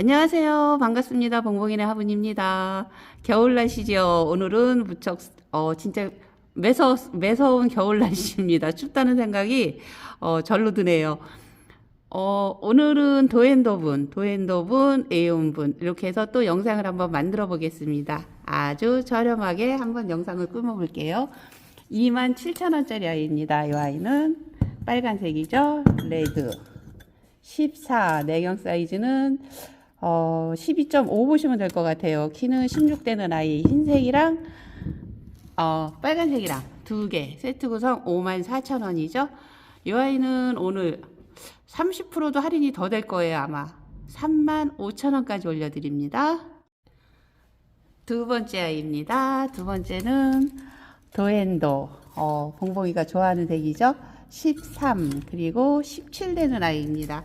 안녕하세요. 반갑습니다. 봉봉이네 화분입니다. 겨울 날씨죠. 오늘은 무척, 어, 진짜 매서, 매서운 겨울 날씨입니다. 춥다는 생각이, 어, 절로 드네요. 어, 오늘은 도엔도분, 도엔도분, 에온분, 이렇게 해서 또 영상을 한번 만들어 보겠습니다. 아주 저렴하게 한번 영상을 끊어 볼게요. 27,000원짜리 아이입니다. 이 아이는 빨간색이죠. 레드. 14 내경 사이즈는 어, 12.5 보시면 될 것 같아요. 키는 16되는 아이 흰색이랑 어, 빨간색이랑 두 개 세트 구성 54,000원이죠. 이 아이는 오늘 30%도 할인이 더 될 거예요, 아마. 35,000원까지 올려드립니다. 두 번째 아이입니다. 두 번째는 도엔도. 어, 봉봉이가 좋아하는 색이죠. 13 그리고 17 되는 아이입니다.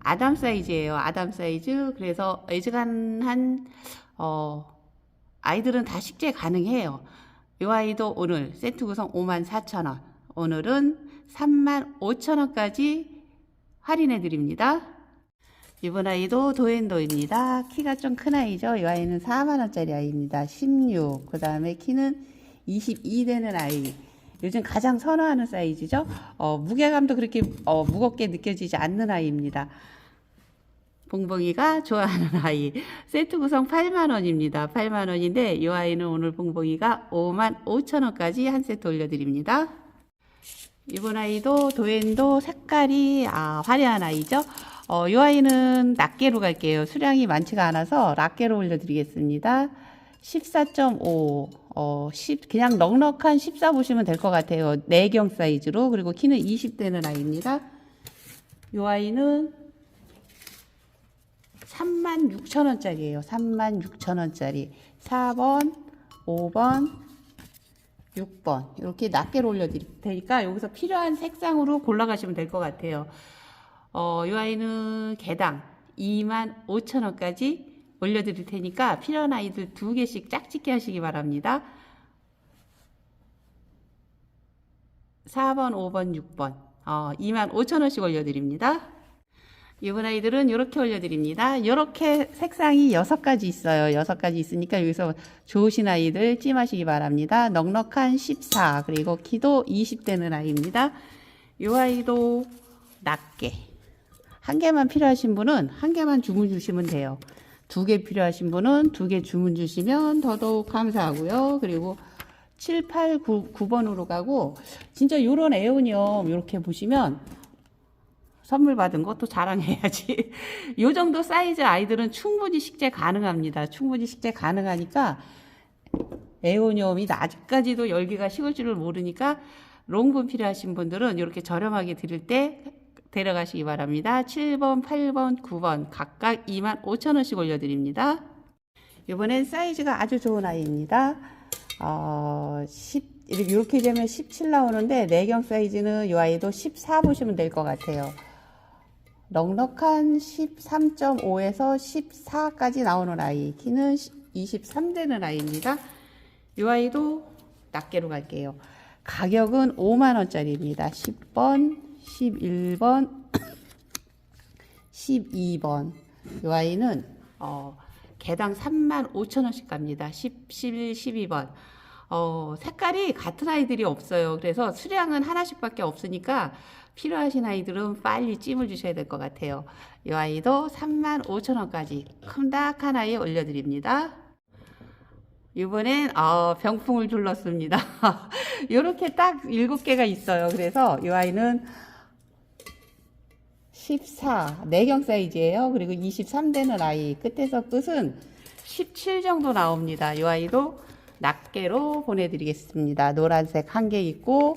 아담 사이즈예요. 아담 사이즈. 그래서 애즈간한 어, 아이들은 다 식재 가능해요. 이 아이도 오늘 세트 구성 54,000원. 오늘은 35,000원까지 할인해 드립니다. 이번 아이도 도엔도입니다. 키가 좀 큰 아이죠. 이 아이는 4만원짜리 아이입니다. 16. 그 다음에 키는 22 되는 아이. 요즘 가장 선호하는 사이즈죠. 어, 무게감도 그렇게 어, 무겁게 느껴지지 않는 아이입니다. 봉봉이가 좋아하는 아이. 세트 구성 8만원입니다. 8만원인데, 이 아이는 오늘 봉봉이가 5만 5천원까지 한 세트 올려드립니다. 이번 아이도 도엔도 색깔이 아, 화려한 아이죠. 어, 이 아이는 낱개로 갈게요. 수량이 많지가 않아서 낱개로 올려드리겠습니다. 14.5, 어, 10, 그냥 넉넉한 14 보시면 될 것 같아요. 내경 사이즈로. 그리고 키는 20대는 아이입니다. 이 아이는 36,000원짜리예요. 36,000원짜리. 4번, 5번, 6번. 이렇게 낱개로 올려드릴 테니까 여기서 필요한 색상으로 골라가시면 될 것 같아요. 어, 이 아이는 개당 25,000원까지 올려드릴 테니까 필요한 아이들 두 개씩 짝짓기 하시기 바랍니다. 4번, 5번, 6번. 어, 25,000원씩 올려드립니다. 이번 아이들은 이렇게 올려드립니다. 이렇게 색상이 여섯 가지 있어요. 여섯 가지 있으니까 여기서 좋으신 아이들 찜하시기 바랍니다. 넉넉한 14 그리고 키도 20되는 아이입니다. 이 아이도 낮게 한 개만 필요하신 분은 한 개만 주문 주시면 돼요. 두 개 필요하신 분은 두 개 주문 주시면 더더욱 감사하고요. 그리고 7, 8, 9, 9번으로 가고 진짜 요런 에오니엄 이렇게 보시면 선물 받은 것도 자랑해야지. 요 정도 사이즈 아이들은 충분히 식재 가능합니다. 충분히 식재 가능하니까 에오니엄이 아직까지도 열기가 식을 줄을 모르니까 롱분 필요하신 분들은 이렇게 저렴하게 드릴 때 데려가시기 바랍니다. 7번, 8번, 9번 각각 25,000원씩 올려드립니다. 이번엔 사이즈가 아주 좋은 아이입니다. 어, 10, 이렇게 되면 17 나오는데 내경 사이즈는 이 아이도 14 보시면 될 것 같아요. 넉넉한 13.5에서 14까지 나오는 아이. 키는 23 되는 아이입니다. 이 아이도 낱개로 갈게요. 가격은 5만원짜리입니다. 10번, 11번, 12번. 이 아이는, 어, 개당 3만 5천 원씩 갑니다. 10, 11, 12번. 어, 색깔이 같은 아이들이 없어요. 그래서 수량은 하나씩밖에 없으니까 필요하신 아이들은 빨리 찜을 주셔야 될 것 같아요. 이 아이도 3만 5천 원까지 큼닥한 아이 올려드립니다. 이번엔 어, 병풍을 둘렀습니다. 이렇게 딱 7개가 있어요. 그래서 이 아이는 14 내경 사이즈예요. 그리고 23되는 아이 끝에서 끝은 17 정도 나옵니다. 이 아이도 낱개로 보내드리겠습니다. 노란색 한 개 있고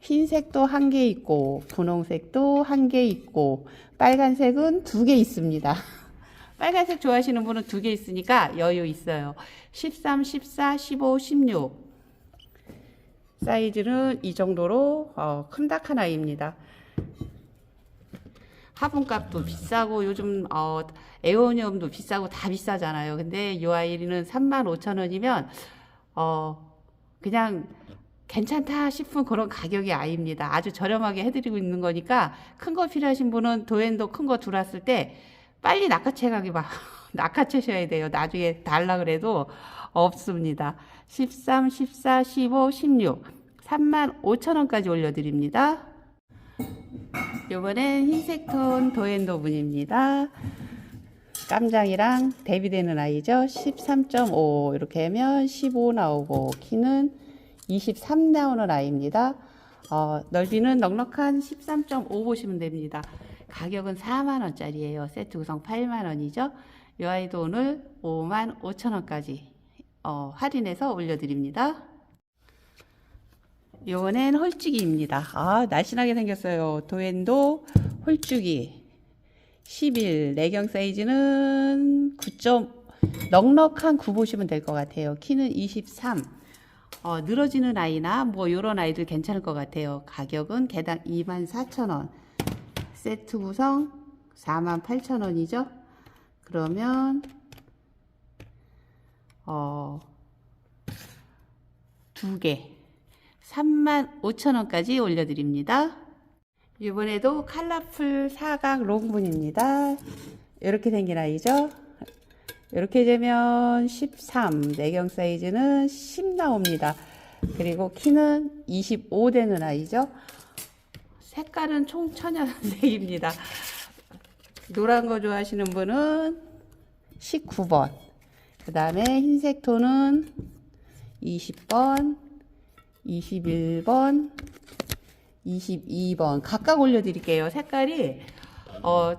흰색도 한 개 있고 분홍색도 한 개 있고 빨간색은 두 개 있습니다. 빨간색 좋아하시는 분은 두 개 있으니까 여유 있어요. 13, 14, 15, 16 사이즈는 이 정도로 어, 아이입니다. 화분값도 비싸고 요즘 어, 에어니엄도 비싸고 다 비싸잖아요. 근데 이 아이는 3만 5천 원이면 어, 그냥 괜찮다 싶은 그런 가격의 아이입니다. 아주 저렴하게 해드리고 있는 거니까 큰 거 필요하신 분은 도엔도 큰 거 들어왔을 때 빨리 낚아채 가기 봐. 낚아채셔야 돼요. 나중에 달라 그래도 없습니다. 13, 14, 15, 16. 3만 5천 원까지 올려드립니다. 요번엔 흰색 톤 도엔도 분입니다. 깜장이랑 대비되는 아이죠. 13.5 이렇게 하면 15 나오고 키는 23 나오는 아이입니다. 어, 넓이는 넉넉한 13.5 보시면 됩니다. 가격은 4만 원짜리예요. 세트 구성 8만 원이죠. 이 아이도 오늘 5만 5천 원까지 어, 할인해서 올려드립니다. 요번엔 홀쭉이입니다. 아, 날씬하게 생겼어요. 도엔도 홀쭉이. 11. 내경 사이즈는 9점, 넉넉한 9 보시면 될 것 같아요. 키는 23. 어, 늘어지는 아이나 뭐 요런 아이들 괜찮을 것 같아요. 가격은 개당 24,000원. 세트 구성 48,000원이죠. 그러면, 어, 두 개. 35,000원까지 올려드립니다. 이번에도 칼라풀 사각 롱분입니다. 이렇게 생긴 아이죠. 이렇게 되면 13, 내경 사이즈는 10 나옵니다. 그리고 키는 25 되는 아이죠. 색깔은 총 천연색입니다. 노란 거 좋아하시는 분은 19번. 그 다음에 흰색 톤은 20번, 21번, 22번 각각 올려드릴게요. 색깔이 어,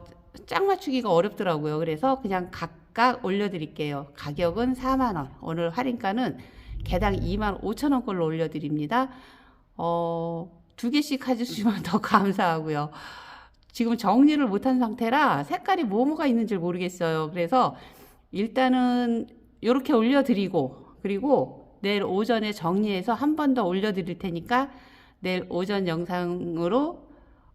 짝 맞추기가 어렵더라고요. 그래서 그냥 각각 올려드릴게요. 가격은 4만원. 오늘 할인가는 개당 2만 5천원 걸로 올려드립니다. 어, 두 개씩 가져주시면 더 감사하고요. 지금 정리를 못한 상태라 색깔이 뭐뭐가 있는지 모르겠어요. 그래서 일단은 이렇게 올려드리고 그리고 내일 오전에 정리해서 한 번 더 올려드릴 테니까 내일 오전 영상으로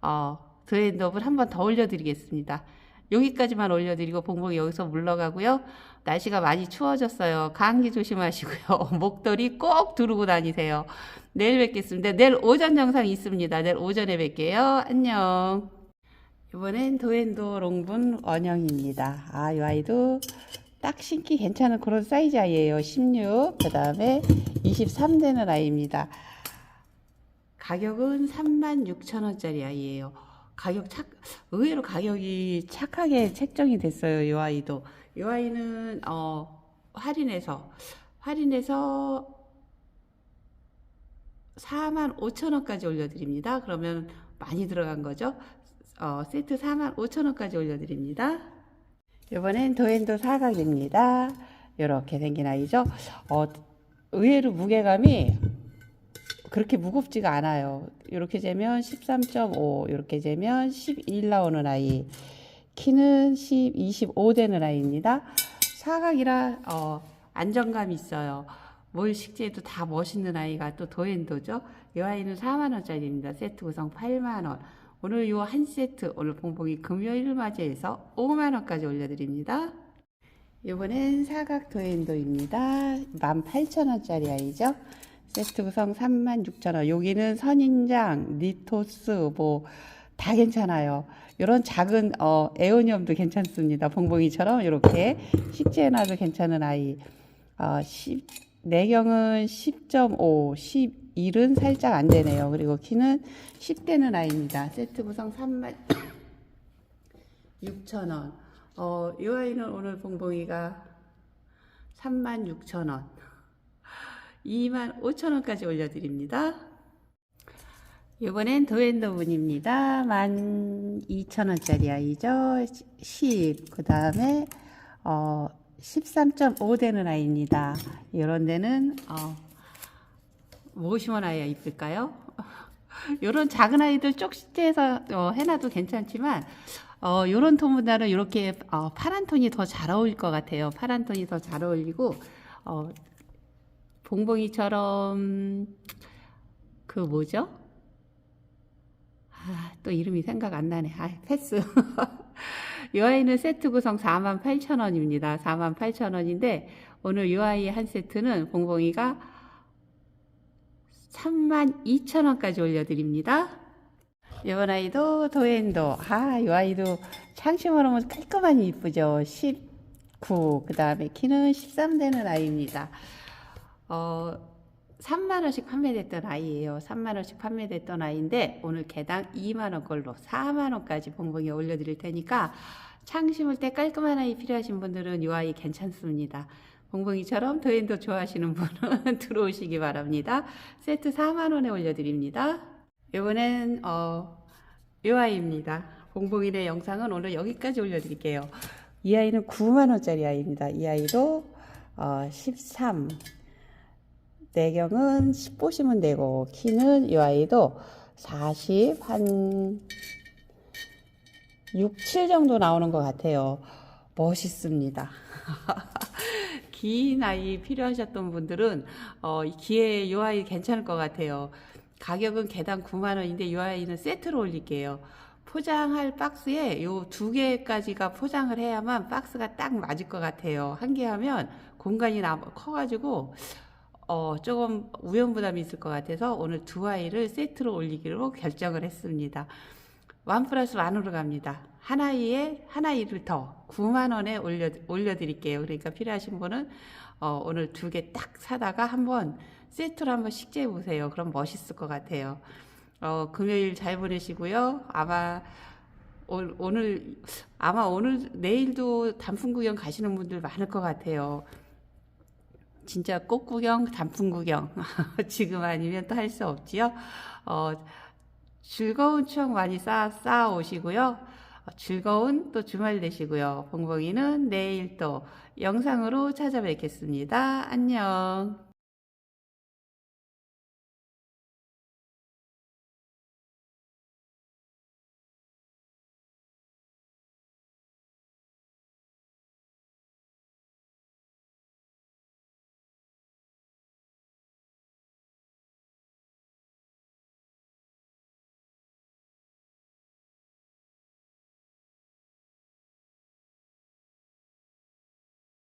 어, 드레인업을 한번 더 올려드리겠습니다. 여기까지만 올려드리고 봉봉이 여기서 물러가고요. 날씨가 많이 추워졌어요. 감기 조심하시고요. 목도리 꼭 두르고 다니세요. 내일 뵙겠습니다. 내일 오전 영상 있습니다. 내일 오전에 뵐게요. 안녕. 이번엔 도엔도 롱분 원형입니다. 아, 이 아이도 딱 신기 괜찮은 그런 사이즈 아이예요. 16. 그 다음에 23 되는 아이입니다. 가격은 36,000원짜리 아이예요. 가격 착, 의외로 가격이 착하게 책정이 됐어요. 이 아이도. 이 아이는, 어, 할인해서, 할인해서 45,000원까지 올려드립니다. 그러면 많이 들어간 거죠. 어, 세트 45,000원까지 올려드립니다. 이번엔 도엔도 사각입니다. 이렇게 생긴 아이죠. 어, 의외로 무게감이 그렇게 무겁지가 않아요. 이렇게 재면 13.5, 이렇게 재면 11 나오는 아이. 키는 10, 25 되는 아이입니다. 사각이라 어, 안정감 있어요. 뭘 식재해도 다 멋있는 아이가 또 도엔도죠. 이 아이는 4만 원짜리입니다. 세트 구성 8만 원. 오늘 이 한 세트 오늘 봉봉이 금요일 맞이해서 5만 원까지 올려드립니다. 이번엔 사각 도엔도입니다. 18,000원짜리 아이죠. 세트 구성 36,000원. 여기는 선인장, 니토스 뭐 다 괜찮아요. 이런 작은 어, 에오니엄도 괜찮습니다. 봉봉이처럼 이렇게 식재해놔도 괜찮은 아이. 어, 10, 내경은 10.5, 11은 살짝 안 되네요. 그리고 키는 10대는 아이입니다. 세트 구성 3만 6천원. 어, 이 아이는 오늘 봉봉이가 3만 6천원. 2만 5천원까지 올려드립니다. 이번엔 도엔더분입니다. 12,000원짜리 아이죠. 10. 그 다음에, 어, 13.5 되는 아이입니다. 이런 데는, 어, 뭐 심은 아이가 이쁠까요? 이런 작은 아이들 쪽시대에서 어, 해놔도 괜찮지만, 어, 요런 톤보다는 이렇게 어, 파란 톤이 더 잘 어울릴 것 같아요. 파란 톤이 더 잘 어울리고, 어, 봉봉이처럼, 그 뭐죠? 아, 또 이름이 생각 안 나네. 아, 패스. 이 아이는 세트 구성 48,000원입니다. 48,000원인데 오늘 이 아이 한 세트는 봉봉이가 32,000원까지 올려드립니다. 이번 아이도 도엔도. 아, 이 아이도 창심을 하면 깔끔하니 이쁘죠. 19. 그 다음에 키는 13 되는 아이입니다. 어, 3만원씩 판매됐던 아이예요. 3만원씩 판매됐던 아이인데, 오늘 개당 2만원 걸로 4만원까지 봉봉에 올려드릴 테니까, 창 심을 때 깔끔한 아이 필요하신 분들은 이 아이 괜찮습니다. 봉봉이처럼 도엔도 좋아하시는 분은 들어오시기 바랍니다. 세트 4만원에 올려드립니다. 이번엔, 어, 이 아이입니다. 봉봉이네 영상은 오늘 여기까지 올려드릴게요. 이 아이는 9만원짜리 아이입니다. 이 아이도, 어, 13. 내경은 10 보시면 되고, 키는 이 아이도 40, 한 6, 7 정도 나오는 것 같아요. 멋있습니다. 긴 아이 필요하셨던 분들은, 어, 이 기에 이 아이 괜찮을 것 같아요. 가격은 개당 9만 원인데 이 아이는 세트로 올릴게요. 포장할 박스에 요 두 개까지가 포장을 해야만 박스가 딱 맞을 것 같아요. 한 개 하면 공간이 남, 커가지고, 어, 조금 우연 부담이 있을 것 같아서 오늘 두 아이를 세트로 올리기로 결정을 했습니다. 원 플러스 원으로 갑니다. 한 아이를 더 9만 원에 올려 올려드릴게요. 그러니까 필요하신 분은 어, 오늘 두 개 딱 사다가 한번 세트로 한번 식재해 보세요. 그럼 멋있을 것 같아요. 어, 금요일 잘 보내시고요. 아마 오- 오늘 아마 오늘 내일도 단풍 구경 가시는 분들 많을 것 같아요. 진짜 꽃 구경, 단풍 구경. 지금 아니면 또 할 수 없지요. 어, 즐거운 추억 많이 쌓아, 쌓아 오시고요. 어, 즐거운 또 주말 되시고요. 봉봉이는 내일 또 영상으로 찾아뵙겠습니다. 안녕.